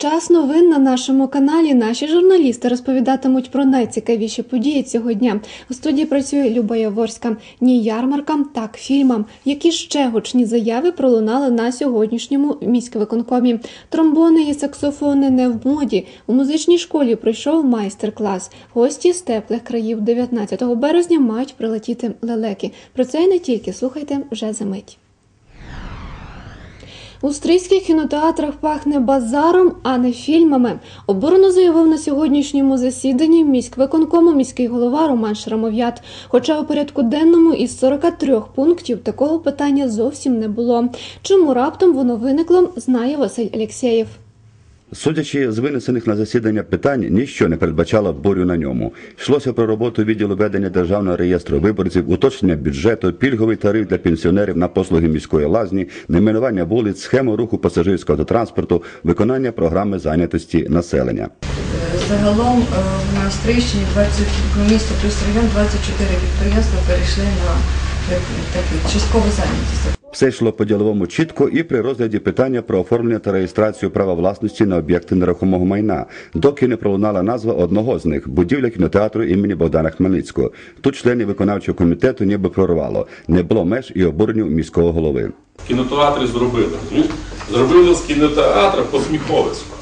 Час новин на нашому каналі. Наші журналісти розповідатимуть про найцікавіші події цього дня. У студії працює Люба Яворська. Ні ярмаркам, так фільмам. Які ще гучні заяви пролунали на сьогоднішньому міськвиконкомі. Тромбони і саксофони не в моді. У музичній школі пройшов майстер-клас. Гості з теплих країв 19 березня мають прилетіти лелеки. Про це і не тільки слухайте вже за мить. У стрийських кінотеатрах пахне базаром, а не фільмами. Оборону заявив на сьогоднішньому засіданні міськвиконкому міський голова Роман Шрамов'ят. Хоча у порядку денному із 43 пунктів такого питання зовсім не було. Чому раптом воно виникло, знає Василь Алєксєєв. Судячи з винесених на засідання питань, ніщо не передбачало бурю на ньому. Йшлося про роботу відділу ведення державного реєстру виборців, уточнення бюджету, пільговий тариф для пенсіонерів на послуги міської лазні, найменування вулиць, схему руху пасажирського транспорту, виконання програми зайнятості населення. Загалом на Стрийщині 20 місто плюс район 24 підприємства перейшли на таку часткову зайнятість. Все йшло по діловому чітко і при розгляді питання про оформлення та реєстрацію права власності на об'єкти нерухомого майна, доки не пролунала назва одного з них будівля кінотеатру імені Богдана Хмельницького. Тут членів виконавчого комітету ніби прорвало. Не було меж і обуренню міського голови. кінотеатри зробили. Зробили з кінотеатра Посміховицьку.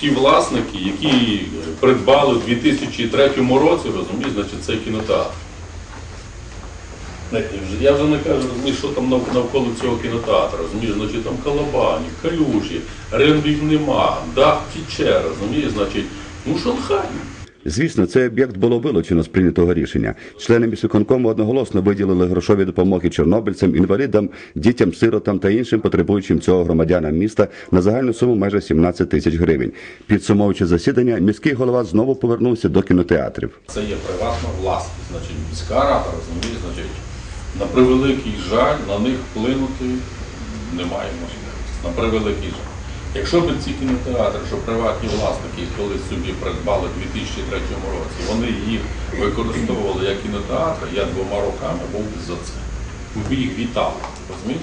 Ті власники, які придбали у 2003 році, розумієш, значить, цей кінотеатр. Я вже- не кажу, розумієш, що там нав- навколо цього кінотеатру, розумієш, значить там калабані, калюжі, рембів нема, дах тіче, розумієш, значить, ну Шанхай. Звісно, цей об'єкт було вилучено з прийнятого рішення. Члени міськвиконкому одноголосно виділили грошові допомоги чорнобильцям, інвалідам, дітям, сиротам та іншим потребуючим цього громадянам міста на загальну суму майже 17 тисяч гривень. Підсумовуючи засідання, міський голова знову повернувся до кінотеатрів. Це є приватна власність, значить міська рада, розумієш, значить, на превеликий жаль на них вплинути немає можливості. На превеликий жаль. Якщо б ці кінотеатри, що приватні власники колись собі придбали у 2003 році, вони їх використовували як кінотеатри, я двома руками був би за це. Ми їх вітали, розумієш?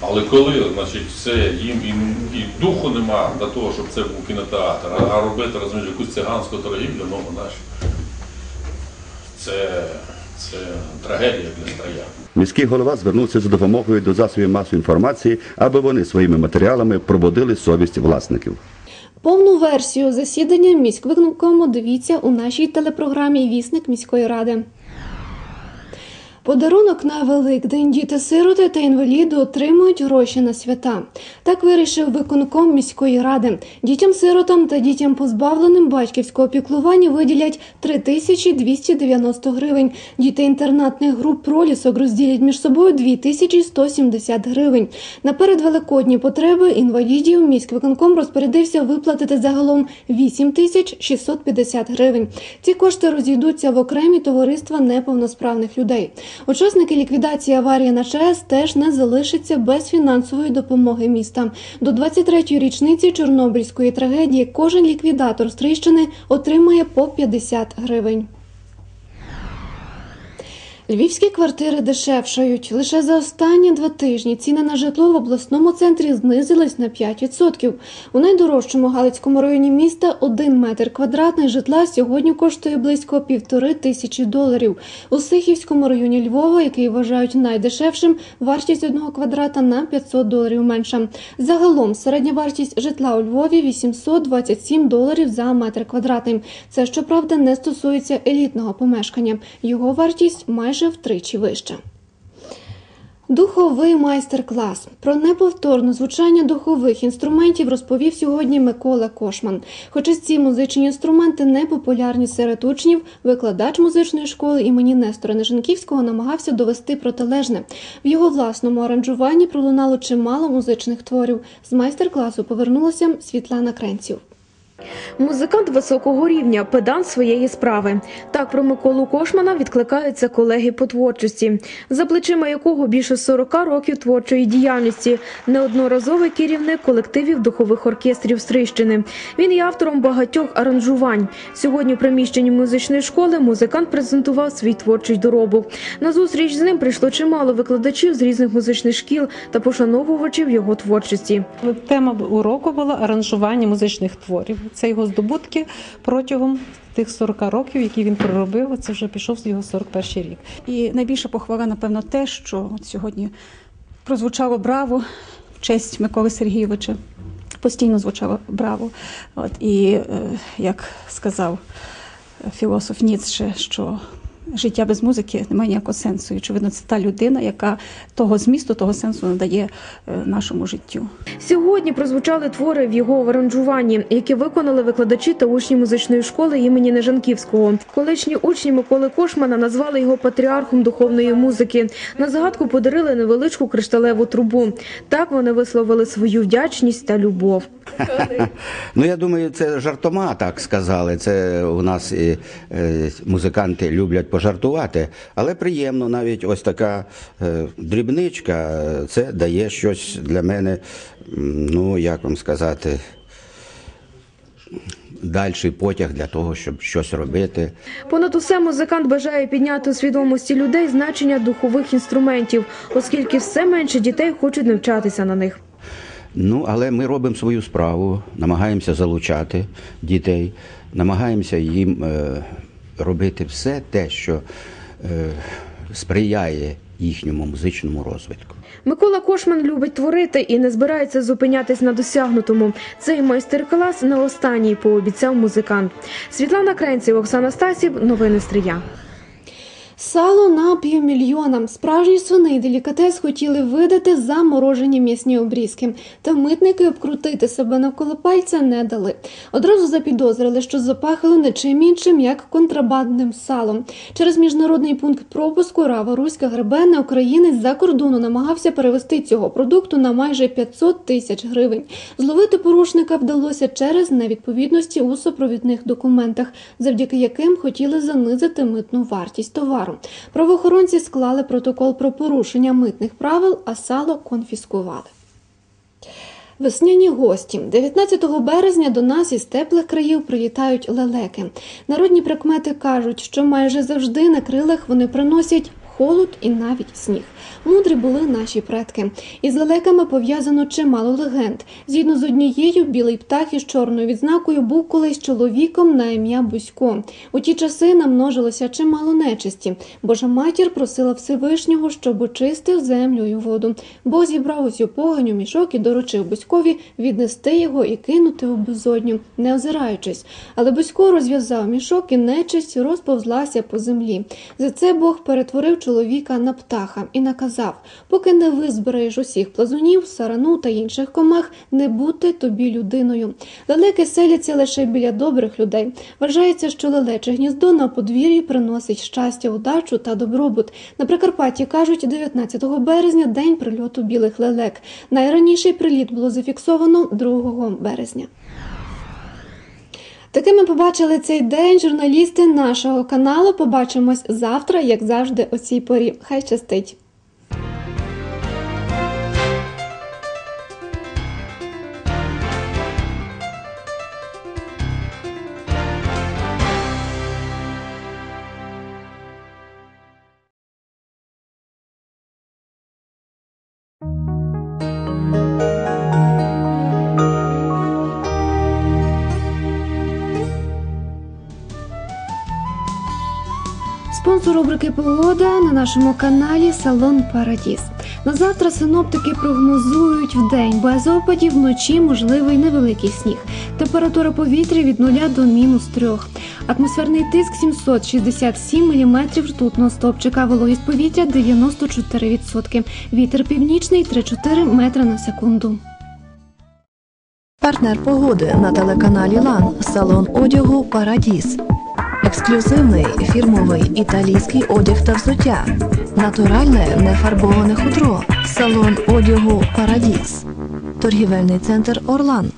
Але коли, значить, це їм і, і духу нема для того, щоб це був кінотеатр, а, робити, розумієш, якусь циганську торгівлю, ну вона це, це трагедія для стрия. Міський голова звернувся за допомогою до засобів масової інформації, аби вони своїми матеріалами пробудили совість власників. Повну версію засідання міськвиконкому дивіться у нашій телепрограмі Вісник міської ради. Подарунок на Великдень діти-сироти та інваліди отримують гроші на свята. Так вирішив виконком міської ради. Дітям-сиротам та дітям позбавленим батьківського піклування виділять 3290 гривень. Діти інтернатних груп пролісок розділять між собою 2170 гривень. На передвеликодні потреби інвалідів міськвиконком розпорядився виплатити загалом 8650 гривень. Ці кошти розійдуться в окремі товариства неповносправних людей. Учасники ліквідації аварії на ЧАЕС теж не залишаться без фінансової допомоги міста. До 23-ї річниці Чорнобильської трагедії кожен ліквідатор Стрийщини отримає по 50 гривень. Львівські квартири дешевшають. Лише за останні два тижні ціни на житло в обласному центрі знизились на 5%. У найдорожчому Галицькому районі міста один метр квадратний житла сьогодні коштує близько півтори тисячі доларів. У Сихівському районі Львова, який вважають найдешевшим, вартість одного квадрата на 500 доларів менша. Загалом середня вартість житла у Львові 827 доларів за метр квадратний. Це щоправда не стосується елітного помешкання. Його вартість майже втричі вища. Духовий майстер-клас про неповторне звучання духових інструментів розповів сьогодні Микола Кошман. Хоча ці музичні інструменти не популярні серед учнів, викладач музичної школи імені Нестора Неженківського намагався довести протилежне. В його власному аранжуванні пролунало чимало музичних творів. З майстер-класу повернулася Світлана Кренців. Музикант високого рівня, педант своєї справи. Так про Миколу Кошмана відкликаються колеги по творчості, за плечима якого більше 40 років творчої діяльності, неодноразовий керівник колективів духових оркестрів Стрищини. Він є автором багатьох аранжувань. Сьогодні в приміщенні музичної школи музикант презентував свій творчий доробок. На зустріч з ним прийшло чимало викладачів з різних музичних шкіл та пошановувачів його творчості. Тема уроку була аранжування музичних творів. Це його здобутки протягом тих 40 років, які він проробив. Це вже пішов з його 41 рік. І найбільша похвала, напевно, те, що от сьогодні прозвучало браво в честь Миколи Сергійовича. Постійно звучало браво. От, і е, як сказав філософ Ніцше, що життя без музики немає ніякого сенсу. І, очевидно, це та людина, яка того змісту, того сенсу надає е, нашому життю. Сьогодні прозвучали твори в його аранжуванні, які виконали викладачі та учні музичної школи імені Нежанківського. Колишні учні Миколи Кошмана назвали його патріархом духовної музики. На загадку подарили невеличку кришталеву трубу. Так вони висловили свою вдячність та любов. Ну, я думаю, це жартома так сказали. Це у нас е, музиканти люблять пожартувати, але приємно навіть ось така е, дрібничка. Це дає щось для мене, ну як вам сказати, дальший потяг для того, щоб щось робити. Понад усе музикант бажає підняти у свідомості людей значення духових інструментів, оскільки все менше дітей хочуть навчатися на них. Ну, але ми робимо свою справу, намагаємося залучати дітей, намагаємося їм е, робити все те, що е, сприяє їхньому музичному розвитку. Микола Кошман любить творити і не збирається зупинятись на досягнутому. Цей майстер-клас не останній, пообіцяв музикант. Світлана Кренців, Оксана Стасів, новини Стрия. Сало на півмільйона. Справжній свиний делікатес хотіли видати за морожені м'ясні обрізки. Та митники обкрутити себе навколо пальця не дали. Одразу запідозрили, що запахало не чим іншим, як контрабандним салом. Через міжнародний пункт пропуску Рава Руська Гребенна українець за кордону намагався перевести цього продукту на майже 500 тисяч гривень. Зловити порушника вдалося через невідповідності у супровідних документах, завдяки яким хотіли занизити митну вартість товару. Правоохоронці склали протокол про порушення митних правил, а сало конфіскували. Весняні гості 19 березня до нас із теплих країв прилітають лелеки. Народні прикмети кажуть, що майже завжди на крилах вони приносять холод і навіть сніг. Мудрі були наші предки. Із лелеками пов'язано чимало легенд. Згідно з однією, білий птах із чорною відзнакою був колись чоловіком на ім'я Бузько. У ті часи намножилося чимало нечисті. Божа матір просила Всевишнього, щоб очистив землю і воду. Бог зібрав усю поганю мішок і доручив Бузькові віднести його і кинути у безодню, не озираючись. Але Бузько розв'язав мішок і нечисть розповзлася по землі. За це Бог перетворив чоловіка на птаха і наказав: поки не визбираєш усіх плазунів, сарану та інших комах, не бути тобі людиною. Лелеки селяться лише біля добрих людей. Вважається, що лелече гніздо на подвір'ї приносить щастя, удачу та добробут. На Прикарпатті кажуть, 19 березня день прильоту білих лелек. Найраніший приліт було зафіксовано 2 березня. Такими побачили цей день журналісти нашого каналу. Побачимось завтра, як завжди, о цій порі. Хай щастить! Спонсор рубрики Погода на нашому каналі Салон Парадіс. На завтра синоптики прогнозують вдень без опадів, вночі можливий невеликий сніг. Температура повітря від 0 до мінус 3. Атмосферний тиск 767 мм ртутного стовпчика, вологість повітря 94%. Вітер північний 3-4 метри на секунду. Партнер погоди на телеканалі Лан салон одягу Парадіс. Ексклюзивний фірмовий італійський одяг та взуття. Натуральне нефарбоване хутро. Салон одягу Парадіс. Торгівельний центр Орлан.